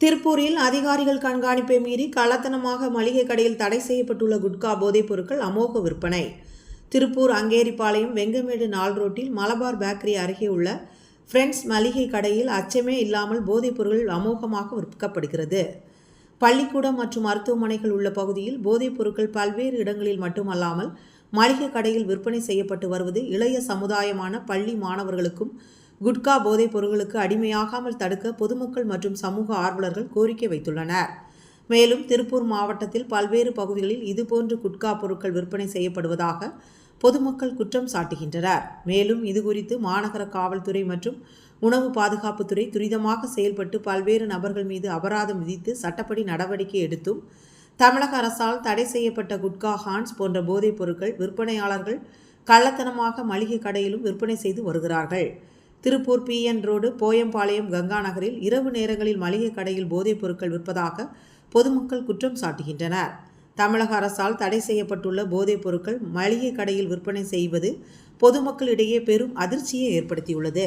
திருப்பூரில் அதிகாரிகள் கண்காணிப்பை மீறி கள்ளத்தனமாக மளிகை கடையில் தடை செய்யப்பட்டுள்ள குட்கா போதைப் பொருட்கள் அமோக விற்பனை. திருப்பூர் அங்கேரிப்பாளையம் வெங்கமேடு நாள் ரோட்டில் மலபார் பேக்கரி அருகே உள்ள ஃப்ரெண்ட்ஸ் மளிகை கடையில் அச்சமே இல்லாமல் போதைப் பொருட்கள் அமோகமாக விற்கப்படுகிறது. பள்ளிக்கூடம் மற்றும் மருத்துவமனைகள் உள்ள பகுதியில் போதைப் பொருட்கள் பல்வேறு இடங்களில் மட்டுமல்லாமல் மளிகை கடையில் விற்பனை செய்யப்பட்டு வருவது இளைய சமுதாயமான பள்ளி மாணவர்களுக்கும் குட்கா போதைப் பொருட்களுக்கு அடிமையாகாமல் தடுக்க பொதுமக்கள் மற்றும் சமூக ஆர்வலர்கள் கோரிக்கை வைத்துள்ளனர். மேலும் திருப்பூர் மாவட்டத்தில் பல்வேறு பகுதிகளில் இதுபோன்று குட்கா பொருட்கள் விற்பனை செய்யப்படுவதாக பொதுமக்கள் குற்றம் சாட்டுகின்றனர். மேலும் இதுகுறித்து மாநகர காவல்துறை மற்றும் உணவு பாதுகாப்புத்துறை துரிதமாக செயல்பட்டு பல்வேறு நபர்கள் மீது அபராதம் விதித்து சட்டப்படி நடவடிக்கை எடுத்தும் தமிழக அரசால் தடை செய்யப்பட்ட குட்கா ஹான்ஸ் போன்ற போதைப் பொருட்கள் விற்பனையாளர்கள் கள்ளத்தனமாக மளிகை கடையிலும் விற்பனை செய்து வருகிறார்கள். திருப்பூர் பிஎன் ரோடு போயம்பாளையம் கங்கா நகரில் இரவு நேரங்களில் மளிகை கடையில் போதைப் பொருட்கள் விற்பதாக பொதுமக்கள் குற்றம் சாட்டுகின்றனர். தமிழக அரசால் தடை செய்யப்பட்டுள்ள போதைப் பொருட்கள் மளிகை கடையில் விற்பனை செய்வது பொதுமக்களிடையே பெரும் அதிர்ச்சியை ஏற்படுத்தியுள்ளது.